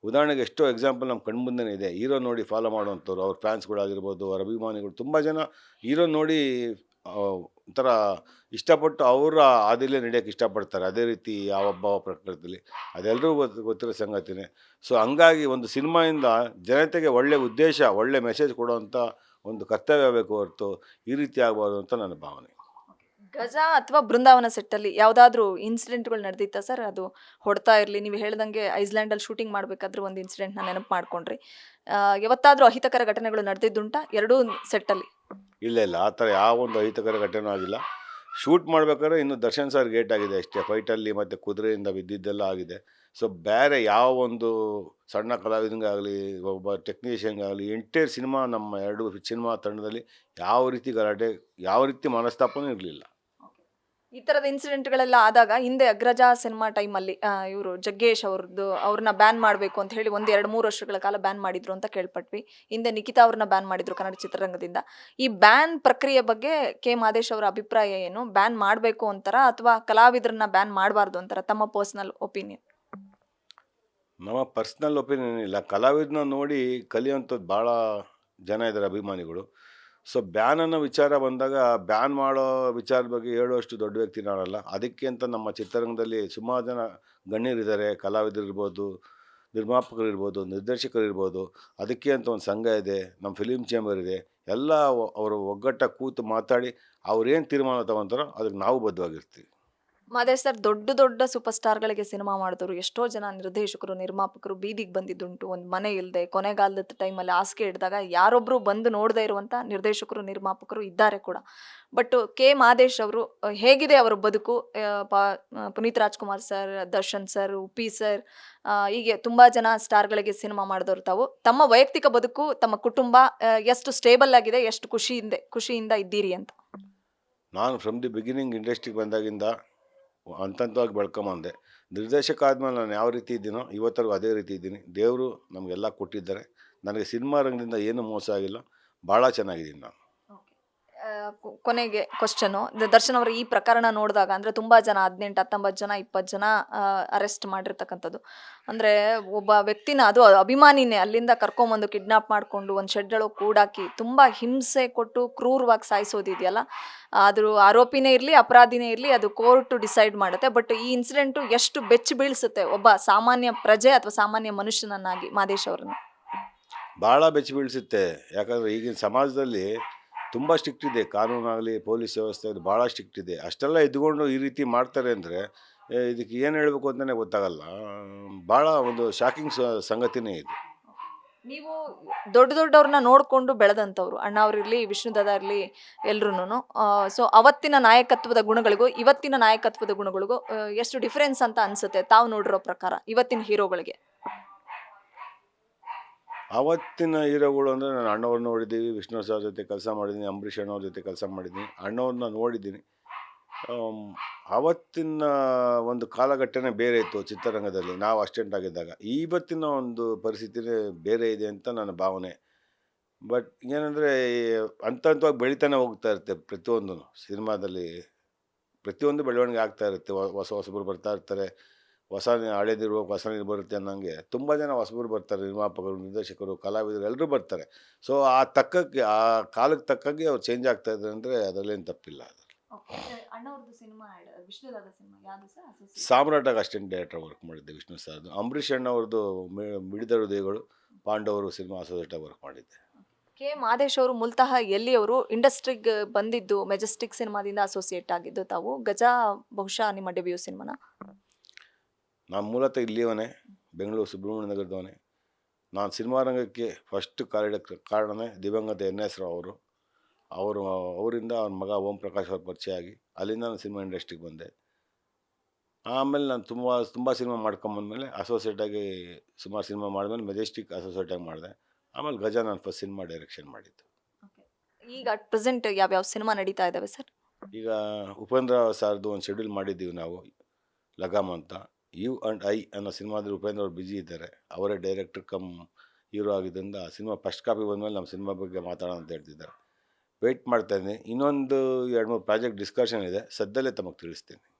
ಉದಾಹರಣೆಗೆ ಎಷ್ಟೋ ಎಕ್ಸಾಂಪಲ್ ನಮ್ಮ ಕಣ್ಮುಂದೇ ಇದೆ. ಹೀರೋ ನೋಡಿ ಫಾಲೋ ಮಾಡುವಂಥವ್ರು, ಅವ್ರ ಫ್ಯಾನ್ಸ್ಗಳಾಗಿರ್ಬೋದು ಅವ್ರ ಅಭಿಮಾನಿಗಳು, ತುಂಬ ಜನ ಹೀರೋ ನೋಡಿ ಒಂಥರ ಇಷ್ಟಪಟ್ಟು ಅವರ ಹಾದಿಲೇ ನಡೆಯೋಕ್ಕೆ ಇಷ್ಟಪಡ್ತಾರೆ. ಅದೇ ರೀತಿ ಯಾವ ಭಾವ ಪ್ರಕೃತಿಯಲ್ಲಿ ಅದೆಲ್ಲರೂ ಗೊತ್ತು ಗೊತ್ತಿರೋ ಸಂಗತಿನೇ. ಸೊ ಹಂಗಾಗಿ ಒಂದು ಸಿನಿಮಾಯಿಂದ ಜನತೆಗೆ ಒಳ್ಳೆ ಉದ್ದೇಶ, ಒಳ್ಳೆ ಮೆಸೇಜ್ ಕೊಡುವಂಥ ಒಂದು ಕರ್ತವ್ಯ ಬೇಕು ಹೊರತು ಈ ರೀತಿ ಆಗಬಾರ್ದು ಅಂತ ನನ್ನ ಭಾವನೆ.
ಗಜ ಅಥವಾ ಬೃಂದಾವನ ಸೆಟ್ಟಲ್ಲಿ ಯಾವುದಾದ್ರೂ ಇನ್ಸಿಡೆಂಟ್ಗಳು ನಡೆದಿತ್ತಾ ಸರ್? ಅದು ಹೊಡ್ತಾ ಇರಲಿ. ನೀವು ಹೇಳ್ದಂಗೆ ಐಸ್ಲ್ಯಾಂಡಲ್ಲಿ ಶೂಟಿಂಗ್ ಮಾಡಬೇಕಾದ್ರೂ ಒಂದು ಇನ್ಸಿಡೆಂಟ್ನ ನೆನಪು ಮಾಡ್ಕೊಂಡ್ರಿ. ಯಾವತ್ತಾದ್ರೂ ಅಹಿತಕರ ಘಟನೆಗಳು ನಡೆದಿದ್ದುಂಟಾ ಎರಡೂ ಸೆಟ್ಟಲ್ಲಿ?
ಇಲ್ಲ ಇಲ್ಲ. ಆ ಥರ ಯಾವ ಒಂದು ಅಹಿತಕರ ಘಟನೆ ಆಗಿಲ್ಲ. ಶೂಟ್ ಮಾಡ್ಬೇಕಾದ್ರೆ ಇನ್ನು ದರ್ಶನ್ ಸರ್ ಗೇಟ್ ಆಗಿದೆ ಅಷ್ಟೇ. ಫೈಟಲ್ಲಿ ಮತ್ತು ಕುದುರೆಯಿಂದ ಬಿದ್ದಿದ್ದೆಲ್ಲ ಆಗಿದೆ. ಸೊ ಬೇರೆ ಯಾವ ಒಂದು ಸಣ್ಣ ಕಲಾವಿದಂಗಾಗಲಿ ಒಬ್ಬ ಟೆಕ್ನಿಷಿಯನ್ಗಾಗಲಿ ಎಂಟೈರ್ ಸಿನಿಮಾ ನಮ್ಮ ಎರಡು ಸಿನಿಮಾ ತಂಡದಲ್ಲಿ ಯಾವ ರೀತಿ ಗಲಾಟೆ, ಯಾವ ರೀತಿ ಮನಸ್ತಾಪನೂ ಇರಲಿಲ್ಲ.
ಈ ಥರದ ಇನ್ಸಿಡೆಂಟ್ಗಳೆಲ್ಲ ಆದಾಗ ಹಿಂದೆ ಅಗ್ರಜ ಸಿನಿಮಾ ಟೈಮಲ್ಲಿ ಇವರು ಜಗ್ಗೇಶ್ ಅವ್ರದ್ದು ಅವ್ರನ್ನ ಬ್ಯಾನ್ ಮಾಡಬೇಕು ಅಂತ ಹೇಳಿ ಒಂದು ಎರಡು ಮೂರು ವರ್ಷಗಳ ಕಾಲ ಬ್ಯಾನ್ ಮಾಡಿದ್ರು ಅಂತ ಕೇಳ್ಪಟ್ವಿ. ಹಿಂದೆ ನಿಖಿತಾ ಅವ್ರನ್ನ ಬ್ಯಾನ್ ಮಾಡಿದ್ರು ಕನ್ನಡ ಚಿತ್ರರಂಗದಿಂದ. ಈ ಬ್ಯಾನ್ ಪ್ರಕ್ರಿಯೆ ಬಗ್ಗೆ ಕೆ ಮಾದೇಶ್ ಅವರ ಅಭಿಪ್ರಾಯ ಏನು? ಬ್ಯಾನ್ ಮಾಡಬೇಕು ಅಂತಾರ ಅಥವಾ ಕಲಾವಿದರನ್ನ ಬ್ಯಾನ್ ಮಾಡಬಾರ್ದು ಅಂತಾರ? ತಮ್ಮ ಪರ್ಸನಲ್ ಒಪಿನಿಯನ್
ನಮ್ಮ ಪರ್ಸ್ನಲ್ ಒಪಿನಿಯನ್ ಇಲ್ಲ ಕಲಾವಿದನ ನೋಡಿ ಕಲಿಯುವಂಥದ್ದು ಭಾಳ ಜನ ಇದ್ದಾರೆ ಅಭಿಮಾನಿಗಳು. ಸೊ ಬ್ಯಾನ್ ಅನ್ನೋ ವಿಚಾರ ಬಂದಾಗ ಬ್ಯಾನ್ ಮಾಡೋ ವಿಚಾರದ ಬಗ್ಗೆ ಹೇಳುವಷ್ಟು ದೊಡ್ಡ ವ್ಯಕ್ತಿ ನಾನಲ್ಲ. ಅದಕ್ಕೆ ಅಂತ ನಮ್ಮ ಚಿತ್ರರಂಗದಲ್ಲಿ ಸುಮಾರು ಜನ ಗಣ್ಯರಿದ್ದಾರೆ. ಕಲಾವಿದರಿರ್ಬೋದು ನಿರ್ಮಾಪಕರಿರ್ಬೋದು ನಿರ್ದೇಶಕರಿರ್ಬೋದು ಅದಕ್ಕೆ ಅಂತ ಒಂದು ಸಂಘ ಇದೆ. ನಮ್ಮ ಫಿಲಿಮ್ ಚೇಂಬರ್ ಇದೆ. ಎಲ್ಲ ಅವರು ಒಗ್ಗಟ್ಟ ಕೂತು ಮಾತಾಡಿ ಅವ್ರೇನು ತೀರ್ಮಾನ ತಗೊಂತಾರೋ ಅದಕ್ಕೆ ನಾವು ಬದ್ಧವಾಗಿರ್ತೀವಿ.
ಮಾದೇಶ್ ಸರ್ ದೊಡ್ಡ ದೊಡ್ಡ ಸೂಪರ್ ಸ್ಟಾರ್ಗಳಿಗೆ ಸಿನಿಮಾ ಮಾಡಿದವರು ಎಷ್ಟೋ ಜನ ನಿರ್ದೇಶಕರು, ನಿರ್ಮಾಪಕರು ಬೀದಿಗೆ ಬಂದಿದ್ದುಂಟು. ಒಂದು ಮನೆ ಇಲ್ಲದೆ ಕೊನೆಗಾಲದ ಟೈಮಲ್ಲಿ ಹಾಸಿಗೆ ಹಿಡಿದಾಗ ಯಾರೊಬ್ಬರು ಬಂದು ನೋಡದೇ ಇರುವಂಥ ನಿರ್ದೇಶಕರು, ನಿರ್ಮಾಪಕರು ಇದ್ದಾರೆ ಕೂಡ. ಬಟ್ ಕೆ ಮಾದೇಶ್ ಅವರು ಹೇಗಿದೆ ಅವರ ಬದುಕು? Puneeth Rajkumar sir, Darshan sir, Uppi sir ಹೀಗೆ ತುಂಬ ಜನ ಸ್ಟಾರ್ಗಳಿಗೆ ಸಿನಿಮಾ ಮಾಡಿದವರು ತಾವು. ತಮ್ಮ ವೈಯಕ್ತಿಕ ಬದುಕು, ತಮ್ಮ ಕುಟುಂಬ ಎಷ್ಟು ಸ್ಟೇಬಲ್ ಆಗಿದೆ, ಎಷ್ಟು ಖುಷಿಯಿಂದ ಖುಷಿಯಿಂದ ಇದ್ದೀರಿ ಅಂತ.
ನಾನು ಫ್ರಮ್ ದಿ ಬಿಗಿನಿಂಗ್ ಇಂಡಸ್ಟ್ರಿಗೆ ಬಂದಾಗಿಂದ ಹಂತವಾಗಿ ಬೆಳ್ಕೊಂಬಂದೆ. ನಿರ್ದೇಶಕ ಆದಮೇಲೆ ನಾನು ಯಾವ ರೀತಿ ಇದ್ದೀನೋ ಇವತ್ತರೆಗೂ ಅದೇ ರೀತಿ ಇದ್ದೀನಿ. ದೇವರು ನಮಗೆಲ್ಲ ಕೊಟ್ಟಿದ್ದಾರೆ. ನನಗೆ ಸಿನಿಮಾ ರಂಗದಿಂದ ಏನೂ ಮೋಸ ಆಗಿಲ್ಲ. ಭಾಳ ಚೆನ್ನಾಗಿದ್ದೀನಿ ನಾನು.
ಕೊನೆಗೆ ಕ್ವಶನ್ ದರ್ಶನ್ ಅವರ ಈ ಪ್ರಕರಣ ನೋಡಿದಾಗ ಅಂದ್ರೆ ತುಂಬಾ ಜನ, ಹದಿನೆಂಟು, ಹತ್ತೊಂಬತ್ತು ಜನ, ಇಪ್ಪತ್ತು ಜನ ಅರೆಸ್ಟ್ ಮಾಡಿರ್ತಕ್ಕಂಥದ್ದು. ಅಂದ್ರೆ ಒಬ್ಬ ವ್ಯಕ್ತಿನ ಅದು ಅಭಿಮಾನಿನೇ ಅಲ್ಲಿಂದ ಕರ್ಕೊಂಬಂದು ಕಿಡ್ನಾಪ್ ಮಾಡಿಕೊಂಡು ಒಂದು ಶೆಡ್ ಒಳಗೆ ಕೂಡಾಕಿ ತುಂಬಾ ಹಿಂಸೆ ಕೊಟ್ಟು ಕ್ರೂರವಾಗಿ ಸಾಯಿಸೋದಿದೆಯಲ್ಲ. ಆದರೂ ಆರೋಪಿನೇ ಇರಲಿ, ಅಪರಾಧಿನೇ ಇರಲಿ, ಅದು ಕೋರ್ಟ್ ಡಿಸೈಡ್ ಮಾಡುತ್ತೆ. ಬಟ್ ಈ ಇನ್ಸಿಡೆಂಟು ಎಷ್ಟು ಬೆಚ್ಚಿ ಬೀಳಿಸುತ್ತೆ ಒಬ್ಬ ಸಾಮಾನ್ಯ ಪ್ರಜೆ ಅಥವಾ ಸಾಮಾನ್ಯ ಮನುಷ್ಯನನ್ನಾಗಿ ಮಾದೇಶ್ ಅವರನ್ನು?
ಭಾಳ ಬೆಚ್ಚಿ ಬೀಳಿಸುತ್ತೆ. ಯಾಕಂದರೆ ಈಗಿನ ಸಮಾಜದಲ್ಲಿ ತುಂಬ ಸ್ಟ್ರಿಕ್ಟ್ ಇದೆ. ಕಾನೂನಾಗಲಿ, ಪೊಲೀಸ್ ವ್ಯವಸ್ಥೆ ಅದು ಭಾಳ ಸ್ಟ್ರಿಕ್ಟ್ ಇದೆ. ಅಷ್ಟೆಲ್ಲ ಇದ್ದುಕೊಂಡು ಈ ರೀತಿ ಮಾಡ್ತಾರೆ ಅಂದರೆ ಇದಕ್ಕೆ ಏನು ಹೇಳಬೇಕು ಅಂತಲೇ ಗೊತ್ತಾಗಲ್ಲ. ಭಾಳ ಒಂದು ಶಾಕಿಂಗ್ ಸಂಗತಿನೇ ಇದು.
ನೀವು ದೊಡ್ಡ ದೊಡ್ಡವ್ರನ್ನ ನೋಡಿಕೊಂಡು ಬೆಳೆದಂಥವ್ರು, ಅಣ್ಣ ಅವ್ರಿರ್ಲಿ ವಿಷ್ಣುದಾದ ಇರಲಿ ಎಲ್ಲರೂ ಸೊ ಅವತ್ತಿನ ನಾಯಕತ್ವದ ಗುಣಗಳಿಗೂ, ಇವತ್ತಿನ ನಾಯಕತ್ವದ ಗುಣಗಳಿಗೂ ಎಷ್ಟು ಡಿಫ್ರೆನ್ಸ್ ಅಂತ ಅನ್ಸುತ್ತೆ ತಾವು ನೋಡಿರೋ ಪ್ರಕಾರ ಇವತ್ತಿನ ಹೀರೋಗಳಿಗೆ
ಆವತ್ತಿನ ಹೀರೋಗಳು ಅಂದರೆ ನಾನು ಅಣ್ಣವ್ರನ್ನ ನೋಡಿದ್ದೀವಿ ವಿಷ್ಣು ಸರ್ ಜೊತೆ ಕೆಲಸ ಮಾಡಿದ್ದೀನಿ, ಅಂಬರೀಷ್ ಅಣ್ಣವ್ರ ಜೊತೆ ಕೆಲಸ ಮಾಡಿದ್ದೀನಿ, ಅಣ್ಣವ್ರನ್ನ ನೋಡಿದ್ದೀನಿ. ಆವತ್ತಿನ ಒಂದು ಕಾಲಘಟ್ಟನೇ ಬೇರೆ ಇತ್ತು ಚಿತ್ರರಂಗದಲ್ಲಿ, ನಾವು ಅಸ್ಟೆಂಟ್ ಆಗಿದ್ದಾಗ. ಇವತ್ತಿನ ಒಂದು ಪರಿಸ್ಥಿತಿನೇ ಬೇರೆ ಇದೆ ಅಂತ ನನ್ನ ಭಾವನೆ. ಬಟ್ ಏನಂದರೆ ಹಂತ ಹಂತವಾಗಿ ಬೆಳಿತಾನೆ ಹೋಗ್ತಾ ಇರುತ್ತೆ ಪ್ರತಿಯೊಂದು ಸಿನಿಮಾದಲ್ಲಿ ಪ್ರತಿಯೊಂದು ಬೆಳವಣಿಗೆ ಆಗ್ತಾ ಇರುತ್ತೆ, ಹೊಸ ಹೊಸಬ್ರು ಬರ್ತಾ ಇರ್ತಾರೆ. ಹೊಸ ಹಳೇದಿರುವ ಹೊಸ ನೀರು ಬರುತ್ತೆ ಅನ್ನೋಂಗೆ ತುಂಬ ಜನ ಹೊಸಬರು ಬರ್ತಾರೆ ನಿರ್ಮಾಪಕರು ನಿರ್ದೇಶಕರು ಕಲಾವಿದರು ಎಲ್ಲರೂ ಬರ್ತಾರೆ. ಸೊ ಆ ತಕ್ಕಕ್ಕೆ ಆ ಕಾಲಕ್ಕೆ ತಕ್ಕಂಗೆ ಅವ್ರು ಚೇಂಜ್ ಆಗ್ತಾ ಇದ್ದಾರೆ ಅಂದರೆ ಅದರಲ್ಲೇನು ತಪ್ಪಿಲ್ಲ ಅದು. ಸಾಮ್ರಾಟಾಗ ಅಸಿಸ್ಟೆಂಟ್ ಡೈರೆಕ್ಟರ್ ವರ್ಕ್ ಮಾಡಿದ್ದೆ ವಿಷ್ಣು ಸರ್. ಅಂಬರೀಷ್ ಅಣ್ಣವ್ರದ್ದು ಮಿಡಿದರು ಮಿಡಿದ ಹೃದಯಗಳು ಪಾಂಡವರು ಸಿನಿಮಾ ಅಸೋಸಿಯೇಟಾಗಿ ವರ್ಕ್ ಮಾಡಿದ್ದೆ.
ಕೆ ಮಾದೇಶ್ ಅವರು ಮೂಲತಃ ಎಲ್ಲಿಯವರು ಇಂಡಸ್ಟ್ರಿಗೆ ಬಂದಿದ್ದು ಮೆಜೆಸ್ಟಿಕ್ ಸಿನಿಮಾದಿಂದ ಅಸೋಸಿಯೇಟ್ ಆಗಿದ್ದು ತಾವು? ಗಜ ಬಹುಶಃ ನಿಮ್ಮ ಡೆಬ್ಯೂ ಸಿನಿಮಾನ?
ನಾನು ಮೂಲತಃ ಇಲ್ಲಿಯವನೇ ಬೆಂಗಳೂರು ಸುಬ್ರಹ್ಮಣ್ಯ ನಗರದವನೇ. ನಾನು ಸಿನಿಮಾ ರಂಗಕ್ಕೆ ಫಸ್ಟ್ ಕಾಲಿಡಕ್ಕೆ ಕಾರಣನೇ ದಿವಂಗತ ಎನ್ ಎಸ್ ರಾವ್ ಅವರು. ಅವರು ಅವರಿಂದ ಅವ್ರ ಮಗ ಓಂ ಪ್ರಕಾಶ್ ಅವ್ರ ಪರಿಚಯ ಆಗಿ ಅಲ್ಲಿಂದ ನಾನು ಸಿನಿಮಾ ಇಂಡಸ್ಟ್ರಿಗೆ ಬಂದೆ. ಆಮೇಲೆ ನಾನು ತುಂಬ ತುಂಬ ಸಿನಿಮಾ ಮಾಡ್ಕೊಂಬಂದ್ಮೇಲೆ ಅಸೋಸಿಯೇಟಾಗಿ ಸುಮಾರು ಸಿನಿಮಾ ಮಾಡಿದ್ಮೇಲೆ ಮೆಜೆಸ್ಟಿಕ್ ಅಸೋಸಿಯೇಟಾಗಿ ಮಾಡಿದೆ. ಆಮೇಲೆ ಗಜ ನಾನು ಫಸ್ಟ್ ಸಿನಿಮಾ ಡೈರೆಕ್ಷನ್ ಮಾಡಿದ್ದು.
ಈಗ ಅಟ್ ಪ್ರೆಸೆಂಟ್ ಯಾವ್ಯಾವ ಸಿನಿಮಾ ನಡೀತಾ ಇದ್ದಾವೆ ಸರ್?
ಈಗ ಉಪೇಂದ್ರ ಸರ್ದು ಒಂದು ಶೆಡ್ಯೂಲ್ ಮಾಡಿದ್ದೀವಿ ನಾವು ಲಗಾಮ್ ಅಂತ. ಯು ಆ್ಯಂಡ್ ಐ ಅನ್ನೋ ಸಿನಿಮಾದಲ್ಲಿ ಉಪೇಂದ್ರ ಅವ್ರು ಬ್ಯುಸಿ ಇದ್ದಾರೆ. ಅವರೇ ಡೈರೆಕ್ಟರ್ ಕಮ್ ಹೀರೋ ಆಗಿದ್ದರಿಂದ ಆ ಸಿನಿಮಾ ಫಸ್ಟ್ ಕಾಪಿ ಬಂದಮೇಲೆ ನಮ್ಮ ಸಿನಿಮಾ ಬಗ್ಗೆ ಮಾತಾಡೋಣ ಅಂತ ಹೇಳ್ತಿದ್ದಾರೆ. ವೆಯ್ಟ್ ಮಾಡ್ತಾ ಇದ್ದೀನಿ. ಇನ್ನೊಂದು ಎರಡು ಮೂರು ಪ್ರಾಜೆಕ್ಟ್ ಡಿಸ್ಕಷನ್ ಇದೆ. ಸದ್ದಲ್ಲೇ ತಮಗೆ ತಿಳಿಸ್ತೀನಿ.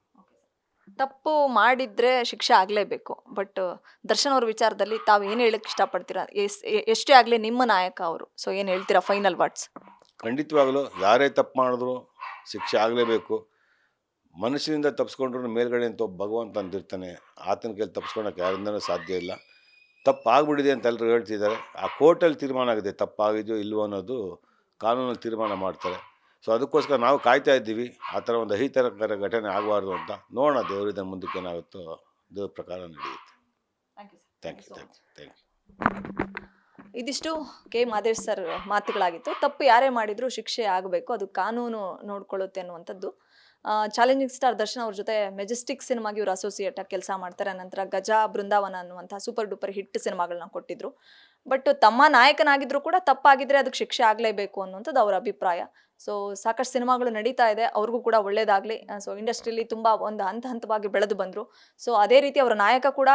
ತಪ್ಪು ಮಾಡಿದ್ರೆ ಶಿಕ್ಷೆ ಆಗಲೇಬೇಕು. ಬಟ್ ದರ್ಶನ್ ಅವ್ರ ವಿಚಾರದಲ್ಲಿ ತಾವು ಏನು ಹೇಳಕ್ಕೆ ಇಷ್ಟಪಡ್ತೀರಾ? ಎಸ್- ಎಷ್ಟೇ ಆಗಲಿ ನಿಮ್ಮ ನಾಯಕ ಅವರು. ಸೊ ಏನು ಹೇಳ್ತೀರಾ ಫೈನಲ್ ವರ್ಡ್ಸ್
ಖಂಡಿತವಾಗಲೂ ಯಾರೇ ತಪ್ಪು ಮಾಡಿದ್ರು ಶಿಕ್ಷೆ ಆಗಲೇಬೇಕು. ಮನುಷ್ಯನಿಂದ ತಪ್ಪಿಸ್ಕೊಂಡ್ರು ಮೇಲ್ಗಡೆ ಅಂತ ಒಬ್ಬ ಭಗವಂತ ಅಂದಿರ್ತಾನೆ ಆತನ ಕೈಲಿ ತಪ್ಪಿಸ್ಕೊಳಕ್ಕೆ ಯಾರಿಂದನೂ ಸಾಧ್ಯ ಇಲ್ಲ. ತಪ್ಪಾಗ್ಬಿಟ್ಟಿದೆ ಅಂತ ಎಲ್ಲರೂ ಹೇಳ್ತಿದ್ದಾರೆ. ಆ ಕೋರ್ಟಲ್ಲಿ ತೀರ್ಮಾನ ಆಗಿದೆ ತಪ್ಪಾಗಿದೆಯೋ ಇಲ್ಲವೋ ಅನ್ನೋದು ಕಾನೂನಲ್ಲಿ ತೀರ್ಮಾನ ಮಾಡ್ತಾರೆ. ಸೊ ಅದಕ್ಕೋಸ್ಕರ ನಾವು ಕಾಯ್ತಾ ಇದ್ದೀವಿ ಆ ಥರ ಒಂದು ಅಹಿತರಕರ ಘಟನೆ ಆಗಬಾರ್ದು ಅಂತ. ನೋಡೋಣ ದೇವರಿಂದ ಮುಂದಕ್ಕೆ ಏನಾಗುತ್ತೋ ದೇವ್ರ ಪ್ರಕಾರ ನಡೆಯುತ್ತೆ. Thank you thank you thank you
ಇದಿಷ್ಟು ಕೆ ಮಾದೇಶ್ ಸರ್ ಮಾತುಗಳಾಗಿತ್ತು. ತಪ್ಪು ಯಾರೇ ಮಾಡಿದ್ರು ಶಿಕ್ಷೆ ಆಗಬೇಕು ಅದು ಕಾನೂನು ನೋಡ್ಕೊಳ್ಳುತ್ತೆ ಅನ್ನುವಂಥದ್ದು. ಚಾಲೆಂಜಿಂಗ್ ಸ್ಟಾರ್ ದರ್ಶನ್ ಅವ್ರ ಜೊತೆ ಮೆಜೆಸ್ಟಿಕ್ ಸಿನಿಮಾಗೆ ಇವರು ಅಸೋಸಿಯೇಟ್ ಆಗಿ ಕೆಲಸ ಮಾಡ್ತಾರೆ. ನಂತರ ಗಜ ಬೃಂದಾವನ ಅನ್ನುವಂಥ ಸೂಪರ್ ಡೂಪರ್ ಹಿಟ್ ಸಿನಿಮಾಗಳನ್ನ ಕೊಟ್ಟಿದ್ರು. ಬಟ್ ತಮ್ಮ ನಾಯಕನಾಗಿದ್ರು ಕೂಡ ತಪ್ಪಾಗಿದ್ರೆ ಅದಕ್ಕೆ ಶಿಕ್ಷೆ ಆಗಲೇಬೇಕು ಅನ್ನುವಂಥದ್ದು ಅವರ ಅಭಿಪ್ರಾಯ. ಸೊ ಸಾಕಷ್ಟು ಸಿನಿಮಾಗಳು ನಡೀತಾ ಇದೆ. ಅವ್ರಿಗೂ ಕೂಡ ಒಳ್ಳೇದಾಗಲಿ. ಸೊ ಇಂಡಸ್ಟ್ರಿಲಿ ತುಂಬ ಒಂದು ಹಂತ ಹಂತವಾಗಿ ಬೆಳೆದು ಬಂದರು. ಸೊ ಅದೇ ರೀತಿ ಅವರ ನಾಯಕ ಕೂಡ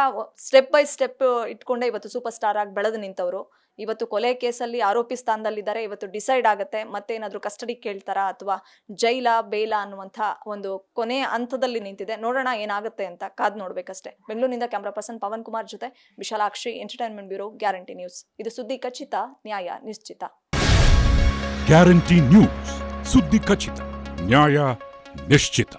ಸ್ಟೆಪ್ ಬೈ ಸ್ಟೆಪ್ ಇಟ್ಕೊಂಡೇ ಇವತ್ತು ಸೂಪರ್ ಸ್ಟಾರ್ ಆಗಿ ಬೆಳೆದು ನಿಂತವರು. ಇವತ್ತು ಕೊಲೆ ಕೇಸಲ್ಲಿ ಆರೋಪಿ ಸ್ಥಾನದಲ್ಲಿದ್ದಾರೆ, ಇವತ್ತು ಡಿಸೈಡ್ ಆಗುತ್ತೆ, ಮತ್ತೇನಾದರೂ ಕಸ್ಟಡಿ ಕೇಳ್ತಾರಾ ಅಥವಾ ಜೈಲ ಬೇಲ ಅನ್ನುವಂಥ ಒಂದು ಕೊನೆಯ ಹಂತದಲ್ಲಿ ನಿಂತಿದೆ. ನೋಡೋಣ ಏನಾಗುತ್ತೆ ಅಂತ ಕಾದ್ ನೋಡ್ಬೇಕಷ್ಟೇ. ಬೆಂಗಳೂರಿನಿಂದ ಕ್ಯಾಮ್ರಾ ಪರ್ಸನ್ ಪವನ್ ಕುಮಾರ್ ಜೊತೆ Vishalakshi entertainment bureau, guarantee news. ಇದು ಸುದ್ದಿ ಖಚಿತ, ನ್ಯಾಯ ನಿಶ್ಚಿತ.
ಗ್ಯಾರಂಟಿ ನ್ಯೂಸ್, ಸುದ್ದಿ ಖಚಿತ, ನ್ಯಾಯ ನಿಶ್ಚಿತ.